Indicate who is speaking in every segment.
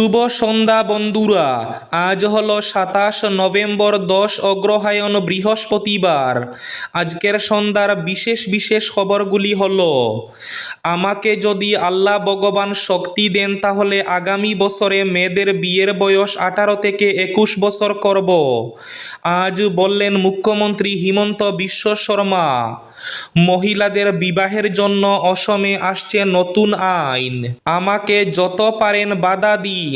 Speaker 1: শুভ সন্ধ্যা বন্ধুরা। আজ হলো সাতাশ নভেম্বর দশ অগ্রহায়ণ বৃহস্পতিবার। আজকের সন্ধ্যার বিশেষ বিশেষ খবরগুলি হল, আমাকে যদি আল্লাহ ভগবান শক্তি দেন তাহলে আগামী বছরে মেয়েদের বিয়ের বয়স আঠারো থেকে একুশ বছর করব। আজ বললেন মুখ্যমন্ত্রী হিমন্ত বিশ্ব শর্মা, মহিলাদের বিবাহের জন্য অসমে আসছে নতুন আইন। আমাকে যত পারেন বাধা দিন।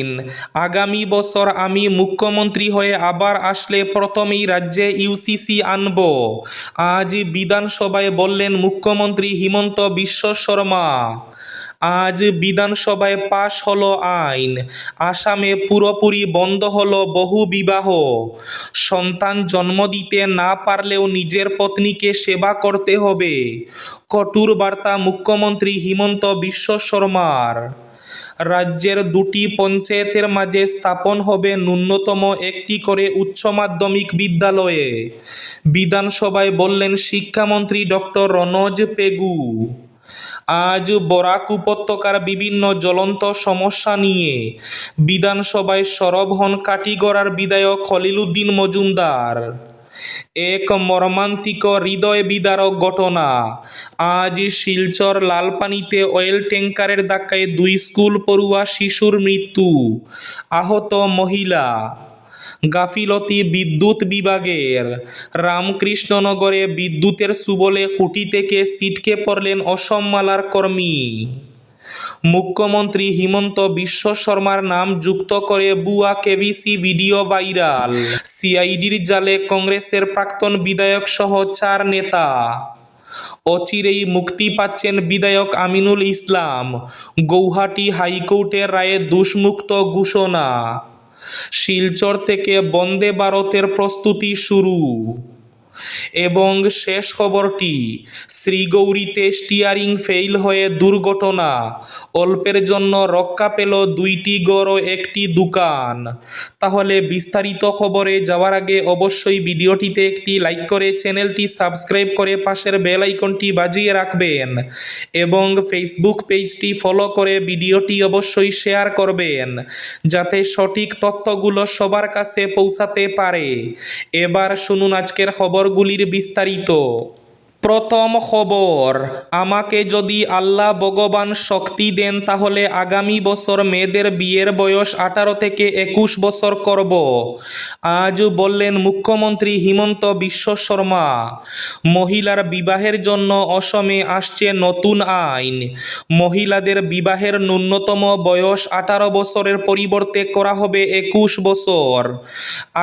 Speaker 1: আগামী বছর আমি মুখ্যমন্ত্রী হয়ে আবার আসলে প্রথমেই রাজ্যে ইউসিসি আনব। আজ বিধানসভায় বললেন মুখ্যমন্ত্রী হিমন্ত বিশ্ব শর্মা। আজ বিধানসভায় পাশ হলো আইন। আসামে পুরোপুরি বন্ধ হলো বহু বিবাহ। সন্তান জন্ম দিতে না পারলেও নিজের পত্নীকে সেবা করতে হবে। কঠোর বার্তা মুখ্যমন্ত্রী হিমন্ত বিশ্ব শর্মার। রাজ্যের দুটি পঞ্চায়েতের মাঝে স্থাপন হবে ন্যূনতম একটি করে উচ্চ মাধ্যমিক বিদ্যালয়ে। বিধানসভায় বললেন শিক্ষামন্ত্রী ডক্টর রনজ পেগু। আজ বরাক উপত্যকার বিভিন্ন জ্বলন্ত সমস্যা নিয়ে বিধানসভায় সরব হন কাটিগড়ার বিধায়ক খলিলুদ্দিন মজুমদার। এক মর্মান্তিক হৃদয় বিদারক ঘটনা। আজ শিলচর লালপানিতে অয়েল ট্যাঙ্কারের ধাক্কায় দুই স্কুল পড়ুয়া শিশুর মৃত্যু। আহত মহিলা। গাফিলতি বিদ্যুৎ বিভাগের। রামকৃষ্ণনগরে বিদ্যুতের সুবলে খুঁটি থেকে সিটকে পড়লেন অসম মালার কর্মী। মুখ্যমন্ত্রী হিমন্ত বিশ্ব শর্মার নাম যুক্ত করে বুয়া কেবিসি ভিডিও ভাইরাল। সিআইডির জালে কংগ্রেসের প্রাক্তন বিধায়ক সহ চার নেতা। অচিরেই মুক্তি পাচ্ছেন বিধায়ক আমিনুল ইসলাম। গৌহাটি হাইকোর্টের রায়ে দোষমুক্ত ঘোষণা। শিলচর থেকে বন্দে ভারতের প্রস্তুতি শুরু। এবং শেষ খবরটি, শ্রীগৌরীতে স্টিয়ারিং ফেইল হয়ে দুর্ঘটনা। অল্পের জন্য রক্ষা পেল দুইটি গড় ও একটি দোকান। তাহলে বিস্তারিত খবরে যাওয়ার আগে অবশ্যই ভিডিওটিতে একটি লাইক করে চ্যানেলটি সাবস্ক্রাইব করে পাশের বেল আইকনটি বাজিয়ে রাখবেন এবং ফেসবুক পেজটি ফলো করে ভিডিওটি অবশ্যই শেয়ার করবেন, যাতে সঠিক তথ্যগুলো সবার কাছে পৌঁছাতে পারে। এবার শুনুন আজকের খবরগুলির বিস্তারিত প্রথম খবর, আমাকে যদি আল্লাহ ভগবান শক্তি দেন তাহলে আগামী বছর মেয়েদের বিয়ের বয়স আঠারো থেকে একুশ বছর করব। আজ বললেন মুখ্যমন্ত্রী হিমন্ত বিশ্ব শর্মা। মহিলার বিবাহের জন্য অসমে আসছে নতুন আইন। মহিলাদের বিবাহের ন্যূনতম বয়স আঠারো বছরের পরিবর্তে করা হবে একুশ বছর।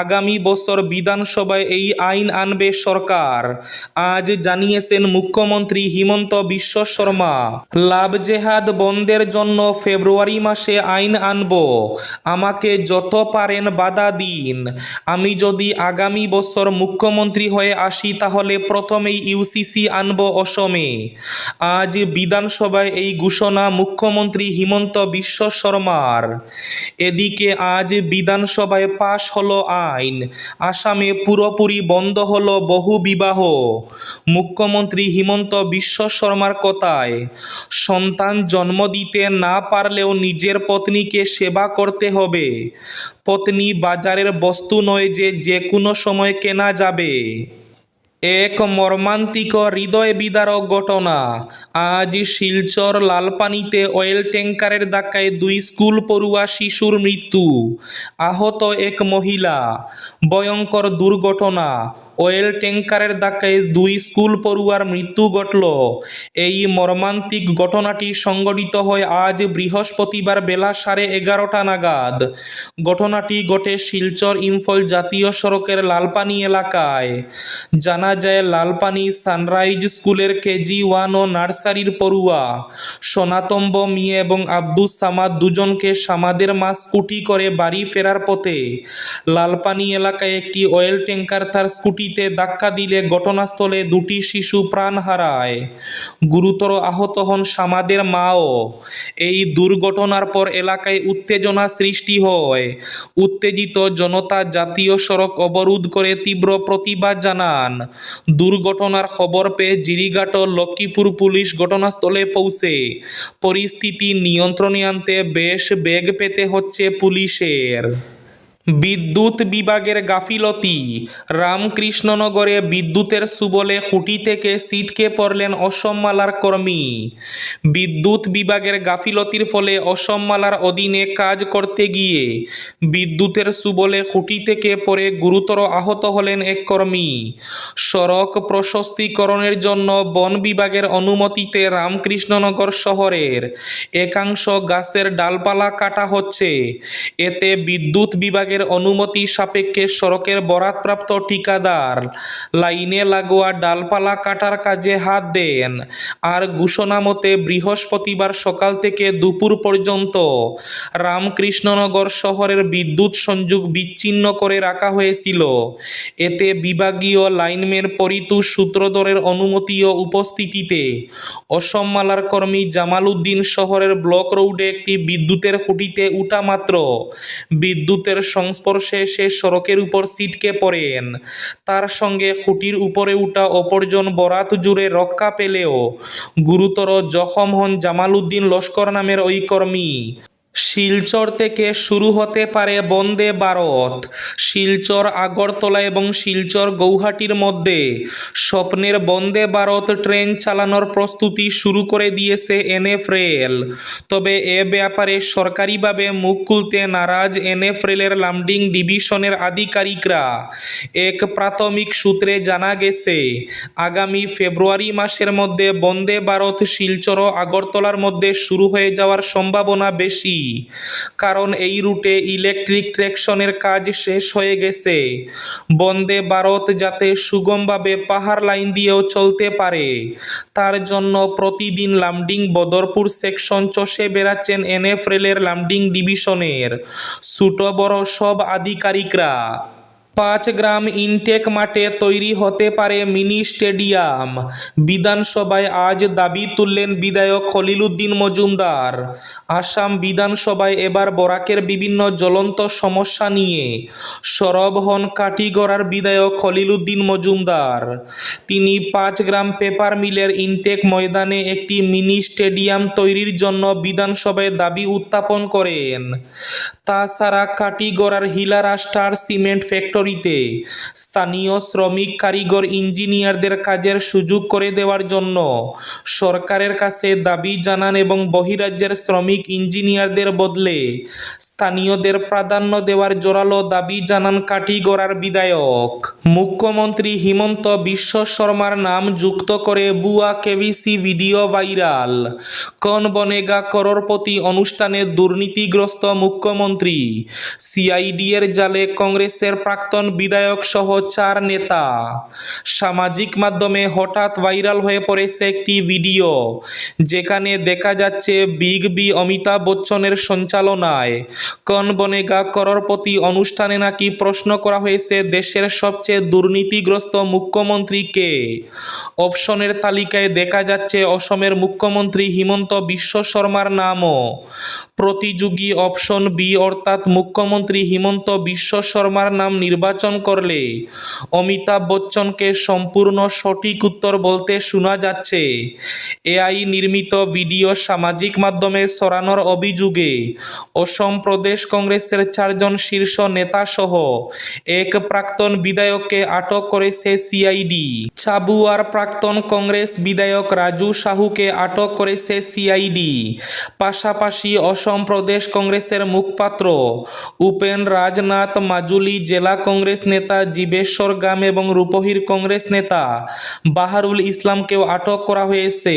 Speaker 1: আগামী বছর বিধানসভায় এই আইন আনবে সরকার। আজ জানিয়েছেন মুখ্যমন্ত্রী হিমন্ত বিশ্ব শর্মা। লাভ জেহাদ বন্ধের জন্য ফেব্রুয়ারি মাসে আইন আনব। আমাকে যত পারেন বাধা দিন। আমি যদি আগামী বছর মুখ্যমন্ত্রী হয়ে আসি, তাহলে প্রথমেই ইউসিসি আনব অসমে। আজ বিধানসভায় এই ঘোষণা মুখ্যমন্ত্রী হিমন্ত বিশ্ব শর্মার। এদিকে আজ বিধানসভায় পাশ হলো আইন। আসামে পুরোপুরি বন্ধ হলো বহু বিবাহ। মুখ্যমন্ত্রী হিমন্ত বিশ্ব শর্মার কথায়, সন্তান জন্ম দিতে না পারলেও নিজের পত্নীকে সেবা করতে হবে। পত্নী বাজারের বস্তু নয় যে যে কোনো সময় কেনা যাবে। এক মর্মান্তিক হৃদয় বিদারক ঘটনা। আজ শিলচর লালপানিতে অয়েল ট্যাঙ্কারের ধাক্কায় দুই স্কুল পড়ুয়া শিশুর মৃত্যু। আহত এক মহিলা। ভয়ঙ্কর দুর্ঘটনা। অয়েল ট্যাঙ্কারের ধাক্কায় দুই স্কুল পড়ুয়ার মৃত্যু ঘটল। এই মর্মান্তিক ঘটনাটি সংঘটিত হয় আজ বৃহস্পতিবার বেলা সাড়ে এগারোটা নাগাদ। ঘটনাটি ঘটে শিলচর ইম্ফল জাতীয় সড়কের লালপানি এলাকায়। জানা যায়, লালপানি সানরাইজ স্কুলের কেজি ওয়ান ও নার্সারির পড়ুয়া সনাতম্ব মিয়ে এবং আব্দুস সামাদ দুজনকে সামাদের মা স্কুটি করে বাড়ি ফেরার পথে লালপানি এলাকায় একটি অয়েল ট্যাঙ্কার তার স্কুটি স্কুটিতে ধাক্কা দিলে ঘটনাস্থলে দুটি শিশু প্রাণ হারায়। গুরুতর আহত হন সামাদের মাও। এই দুর্ঘটনার পর এলাকায় উত্তেজনা সৃষ্টি হয়। উত্তেজিত জনতা জাতীয় সড়ক অবরোধ করে তীব্র প্রতিবাদ জানান। দুর্ঘটনার খবর পেয়ে জিরিঘাট লক্ষ্মীপুর পুলিশ ঘটনাস্থলে পৌঁছে। পরিস্থিতি নিয়ন্ত্রণে আনতে বেশ বেগ পেতে হচ্ছে পুলিশের। বিদ্যুৎ বিভাগের গাফিলতি। রামকৃষ্ণনগরে বিদ্যুতের সুবলে খুঁটি থেকে সিটকে পড়লেন অসমমালার কর্মী। বিদ্যুৎ বিভাগের গাফিলতির ফলে অসমমালার অধীনে কাজ করতে গিয়ে বিদ্যুতের সুবলে খুঁটি থেকে পড়ে গুরুতর আহত হলেন এক কর্মী। সড়ক প্রশস্তীকরণের জন্য বন বিভাগের অনুমতিতে রামকৃষ্ণনগর শহরের একাংশ গাছের ডালপালা কাটা হচ্ছে। এতে বিদ্যুৎ বিভাগের অনুমতি সাপেক্ষে সড়কের বরাতপ্রাপ্ত ঠিকাদার লাইনে লাগোয়া ডালপালা কাটার কাজে হাত দেন। আর ঘোষণা মতে, বৃহস্পতিবার সকাল থেকে দুপুর পর্যন্ত রামকৃষ্ণনগর শহরের বিদ্যুৎ সংযোগ বিচ্ছিন্ন করে রাখা হয়েছিল। এতে বিভাগীয় লাইনম্যান পরিতু সূত্রধরের অনুমতি ও উপস্থিতিতে অসমমালার কর্মী জামাল উদ্দিন শহরের ব্লক রোডে একটি বিদ্যুতের খুঁটিতে উঠা মাত্র। বিদ্যুতের সংস্পর্শে সে সড়কের উপর সিটকে পড়েন। তার সঙ্গে খুঁটির উপরে উঠা অপরজন বরাত জুড়ে রক্ষা পেলেও। গুরুতর জখম হন জামাল উদ্দিন লস্কর নামের ওই কর্মী। শিলচর থেকে শুরু হতে পারে বন্দে ভারত, শিলচর, আগরতলা এবং শিলচর গৌহাটির মধ্যে। স্বপ্নের বন্দে ভারত ট্রেন চালানোর প্রস্তুতি শুরু করে দিয়েছে এনএফ রেল। তবে এ ব্যাপারে সরকারিভাবে মুখ খুলতে নারাজ এনএফ রেলের লামডিং ডিভিশনের আধিকারিকরা। এক প্রাথমিক সূত্রে জানা গেছে, আগামী ফেব্রুয়ারি মাসের মধ্যে বন্দে ভারত শিলচর ও আগরতলার মধ্যে শুরু হয়ে যাওয়ার সম্ভাবনা বেশি। কারণ এই রুটে ইলেকট্রিক ট্রেকশনের কাজ শেষ হয়ে গেছে। বন্দে ভারত যাতে সুগমভাবে পাহাড় লাইন দিয়েও চলতে পারে, তার জন্য প্রতিদিন লামডিং বদরপুর সেকশন চষে বেড়াচ্ছেন এনএফ রেলের লামডিং ডিভিশনের। ছোট বড় সব আধিকারিকরা পাঁচ গ্রাম ইনটেক মাঠে তৈরি হতে পারে মিনি স্টেডিয়াম। বিধানসভায় আজ দাবি তুললেন বিধায়ক খলিলুদ্দিন মজুমদার। আসাম বিধানসভায় এবার বরাকের বিভিন্ন জ্বলন্ত সমস্যা নিয়ে সরব হন কাটিগড়ার বিধায়ক খলিলুদ্দিন মজুমদার। তিনি পাঁচ গ্রাম পেপার মিলের ইনটেক ময়দানে একটি মিনি স্টেডিয়াম তৈরির জন্য বিধানসভায় দাবি উত্থাপন করেন। তাছাড়া কাটিগড়ার হিলারা স্টার সিমেন্ট ফ্যাক্টরিতে স্থানীয় শ্রমিক, কারিগর, ইঞ্জিনিয়ারদের কাজের সুযোগ করে দেওয়ার জন্য সরকারের কাছে দাবি জানান এবং বহিরাজ্যের শ্রমিক, ইঞ্জিনিয়ারদের বদলে স্থানীয়দের প্রাধান্য দেওয়ার জোরালো দাবি জানান কাটিগড়ার বিধায়ক। মুখ্যমন্ত্রী হিমন্ত বিশ্ব শর্মার নাম যুক্ত করে বুয়া কেভিসি ভিডিও ভাইরাল। কন বনেগা করোরপতি অনুষ্ঠানে দুর্নীতিগ্রস্ত মুখ্যমন্ত্রী। সিআইডি এর জালে কংগ্রেসের প্রাক্তন বিধায়ক সহ চার নেতা। সামাজিক মাধ্যমে হঠাৎ ভাইরাল হয়ে পড়েছে একটি ভিডিও, যেখানে দেখা যাচ্ছে বিগ বি অমিতাভ বচ্চনের সঞ্চালনায়। কন বনেগা করোরপতি অনুষ্ঠানে নাকি প্রশ্ন করা হয়েছে দেশের সবচেয়ে দুর্নীতিগ্রস্ত মুখ্যমন্ত্রী কে? অপশনের তালিকায় দেখা যাচ্ছে অসমের মুখ্যমন্ত্রী হিমন্ত বিশ্ব শর্মার নামও। প্রতিযোগী অপশন বি অর্থাৎ মুখ্যমন্ত্রী হিমন্ত বিশ্ব শর্মার নাম নির্বাচন করলে অমিতাভ বচ্চনকে সম্পূর্ণ সঠিক উত্তর বলতে শোনা যাচ্ছে। এআই নির্মিত ভিডিও সামাজিক মাধ্যমে সরানোর অভিযোগে অসম প্রদেশ কংগ্রেসের চারজন শীর্ষ নেতাসহ এক প্রাক্তন বিধায়ককে আটক করেছে সিআইডি। চাবুয়ার প্রাক্তন কংগ্রেস বিধায়ক রাজু সাহুকে আটক করেছে সিআইডি পাশাপাশি অসম প্রদেশ কংগ্রেসের মুখপাত্র উপেন রাজনাথ মাজুলি জেলা কংগ্রেস নেতা জীবেশ্বর গাম এবং রূপহীর কংগ্রেস নেতা বাহারুল ইসলামকেও আটক করা হয়েছে।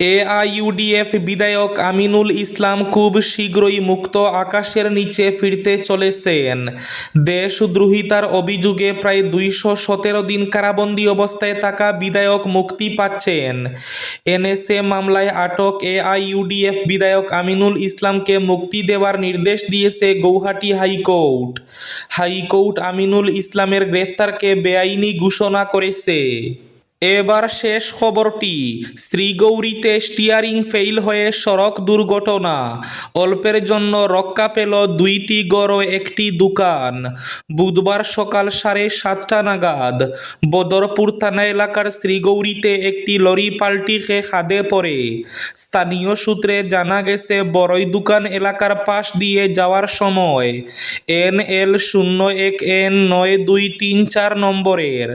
Speaker 1: এআইইউডিএফ বিধায়ক আমিনুল ইসলাম খুব শীঘ্রই মুক্ত আকাশের নিচে ফিরতে চলেছেন। দেশদ্রোহিতার অভিযোগে প্রায় দুইশো সতেরো দিন কারাবন্দী অবস্থায় থাকা বিধায়ক মুক্তি পাচ্ছেন। এনএসএ মামলায় আটক এআইইউডিএফ বিধায়ক আমিনুল ইসলামকে মুক্তি দেওয়ার নির্দেশ দিয়েছে গৌহাটি হাইকোর্ট। হাইকোর্ট আমিনুল ইসলামের গ্রেফতারকে বেআইনি ঘোষণা করেছে। এবার শেষ খবরটি, শ্রীগৌরীতে স্টিয়ারিং ফেইল হয়ে সড়ক দুর্ঘটনা। অল্পের জন্য রক্ষা পেল দুইটি গড় একটি দোকান। বুধবার সকাল সাড়ে সাতটা নাগাদ বদরপুর থানা এলাকার শ্রীগৌরীতে একটি লরি পাল্টি খেয়ে খাদে পড়ে। স্থানীয় সূত্রে জানা গেছে, বড়ই দোকান এলাকার পাশ দিয়ে যাওয়ার সময় এন এল শূন্য এক এন নয় দুই তিন চার নম্বরের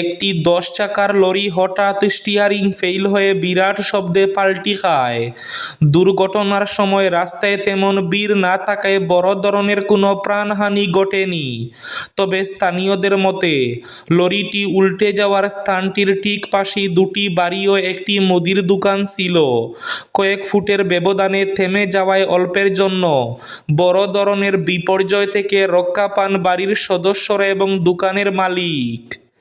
Speaker 1: একটি দশ চাকার লরি হঠাৎ স্টিয়ারিং ফেইল হয়ে বিরাট শব্দে পাল্টি খায়। দুর্ঘটনার সময় রাস্তায় তেমন বীর না থাকায় বড় ধরনের কোনো প্রাণহানি ঘটেনি। তবে স্থানীয়দের মতে, লরিটি উল্টে যাওয়ার স্থানটির ঠিক পাশে দুটি বাড়ি ও একটি মুদির দোকান ছিল। কয়েক ফুটের ব্যবধানে থেমে যাওয়ায় অল্পের জন্য বড় ধরনের বিপর্যয় থেকে রক্ষা পান বাড়ির সদস্যরা এবং দোকানের মালিক।